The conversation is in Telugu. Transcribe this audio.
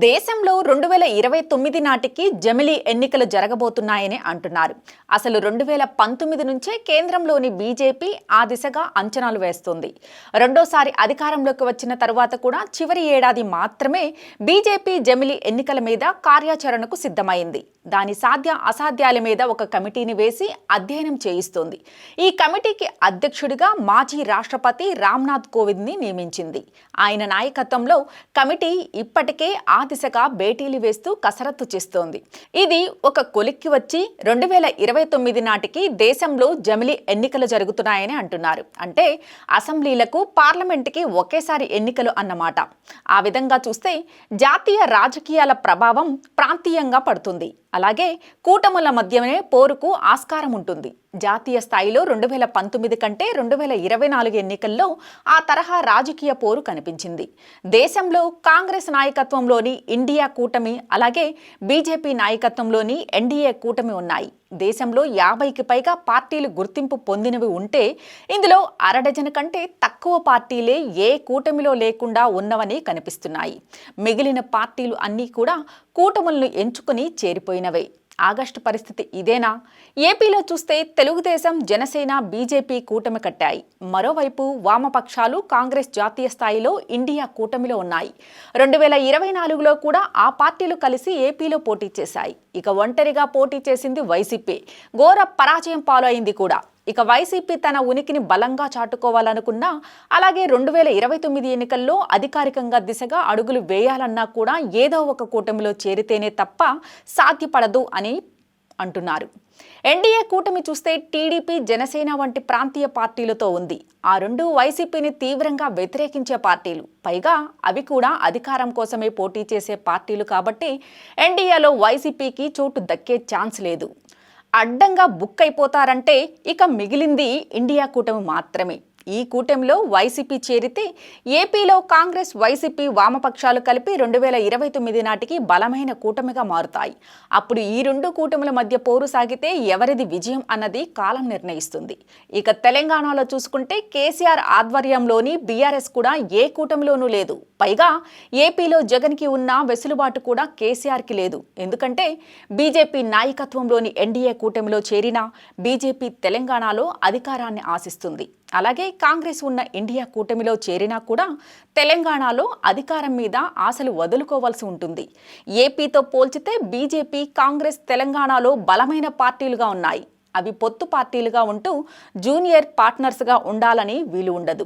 దేశంలో రెండు వేల ఇరవై తొమ్మిది నాటికి జమిలీ ఎన్నికలు జరగబోతున్నాయని అంటున్నారు. అసలు రెండు వేల పంతొమ్మిది నుంచే కేంద్రంలోని బీజేపీ ఆ దిశగా అంచనాలు వేస్తుంది. రెండోసారి అధికారంలోకి వచ్చిన తరువాత కూడా చివరి ఏడాది మాత్రమే బీజేపీ జమిలీ ఎన్నికల మీద కార్యాచరణకు సిద్ధమైంది. దాని సాధ్య అసాధ్యాల మీద ఒక కమిటీని వేసి అధ్యయనం చేయిస్తోంది. ఈ కమిటీకి అధ్యక్షుడిగా మాజీ రాష్ట్రపతి రామ్నాథ్ కోవింద్ని నియమించింది. ఆయన నాయకత్వంలో కమిటీ ఇప్పటికే ఆ దిశగా భేటీలు వేస్తూ కసరత్తు చేస్తోంది. ఇది ఒక కొలిక్కి వచ్చి రెండు వేల ఇరవై తొమ్మిది నాటికి దేశంలో జమిలీ ఎన్నికలు జరుగుతున్నాయని అంటున్నారు. అంటే అసెంబ్లీలకు పార్లమెంటుకి ఒకేసారి ఎన్నికలు అన్నమాట. ఆ విధంగా చూస్తే జాతీయ రాజకీయాల ప్రభావం ప్రాంతీయంగా పడుతుంది. అలాగే కూటముల మధ్యనే పోరుకు ఆస్కారం ఉంటుంది. జాతీయ స్థాయిలో రెండు వేల పంతొమ్మిది కంటే రెండు వేల ఇరవై నాలుగు ఎన్నికల్లో ఆ తరహా రాజకీయ పోరు కనిపించింది. దేశంలో కాంగ్రెస్ నాయకత్వంలోని ఇండియా కూటమి అలాగే బీజేపీ నాయకత్వంలోని ఎన్డీఏ కూటమి ఉన్నాయి. దేశంలో యాభైకి పైగా పార్టీలు గుర్తింపు పొందినవి ఉంటే ఇందులో అరడజన కంటే తక్కువ పార్టీలే ఏ కూటమిలో లేకుండా ఉన్నవని కనిపిస్తున్నాయి. మిగిలిన పార్టీలు అన్నీ కూడా కూటములను ఎంచుకుని చేరిపోయినవే. ఆగస్టు పరిస్థితి ఇదేనా? ఏపీలో చూస్తే తెలుగుదేశం జనసేన బీజేపీ కూటమి కట్టాయి. మరోవైపు వామపక్షాలు కాంగ్రెస్ జాతీయ స్థాయిలో ఇండియా కూటమిలో ఉన్నాయి. రెండు వేల ఇరవై నాలుగులో కూడా ఆ పార్టీలు కలిసి ఏపీలో పోటీ చేశాయి. ఇక ఒంటరిగా పోటీ చేసింది వైసీపీ. ఘోర పరాజయం పాలైంది కూడా. ఇక వైసీపీ తన ఉనికిని బలంగా చాటుకోవాలనుకున్నా అలాగే రెండు వేల ఇరవై తొమ్మిది ఎన్నికల్లో అధికారికంగా దిశగా అడుగులు వేయాలన్నా కూడా ఏదో ఒక కూటమిలో చేరితేనే తప్ప సాధ్యపడదు అని అంటున్నారు. ఎన్డీఏ కూటమి చూస్తే టీడీపీ జనసేన వంటి ప్రాంతీయ పార్టీలతో ఉంది. ఆ రెండు వైసీపీని తీవ్రంగా వ్యతిరేకించే పార్టీలు. పైగా అవి కూడా అధికారం కోసమే పోటీ చేసే పార్టీలు కాబట్టి ఎన్డీఏలో వైసీపీకి చోటు దక్కే ఛాన్స్ లేదు. అడ్డంగా బుక్ అయిపోతారంటే ఇక మిగిలింది ఇండియా కూటమి మాత్రమే. ఈ కూటమిలో వైసీపీ చేరితే ఏపీలో కాంగ్రెస్ వైసీపీ వామపక్షాలు కలిపి రెండు వేల ఇరవై తొమ్మిది నాటికి బలమైన కూటమిగా మారుతాయి. అప్పుడు ఈ రెండు కూటముల మధ్య పోరు సాగితే ఎవరిది విజయం అన్నది కాలం నిర్ణయిస్తుంది. ఇక తెలంగాణలో చూసుకుంటే కేసీఆర్ ఆధ్వర్యంలోని బీఆర్ఎస్ కూడా ఏ కూటమిలోనూ లేదు. పైగా ఏపీలో జగన్కి ఉన్న వెసులుబాటు కూడా కేసీఆర్కి లేదు. ఎందుకంటే బీజేపీ నాయకత్వంలోని ఎన్డీఏ కూటమిలో చేరిన బీజేపీ తెలంగాణలో అధికారాన్ని ఆశిస్తుంది. అలాగే కాంగ్రెస్ ఉన్న ఇండియా కూటమిలో చేరినా కూడా తెలంగాణలో అధికారం మీద ఆశలు వదులుకోవాల్సి ఉంటుంది. ఏపీతో పోల్చితే బీజేపీ కాంగ్రెస్ తెలంగాణలో బలమైన పార్టీలుగా ఉన్నాయి. అవి పొత్తు పార్టీలుగా ఉంటూ జూనియర్ పార్ట్నర్స్గా ఉండాలని వీలు ఉండదు.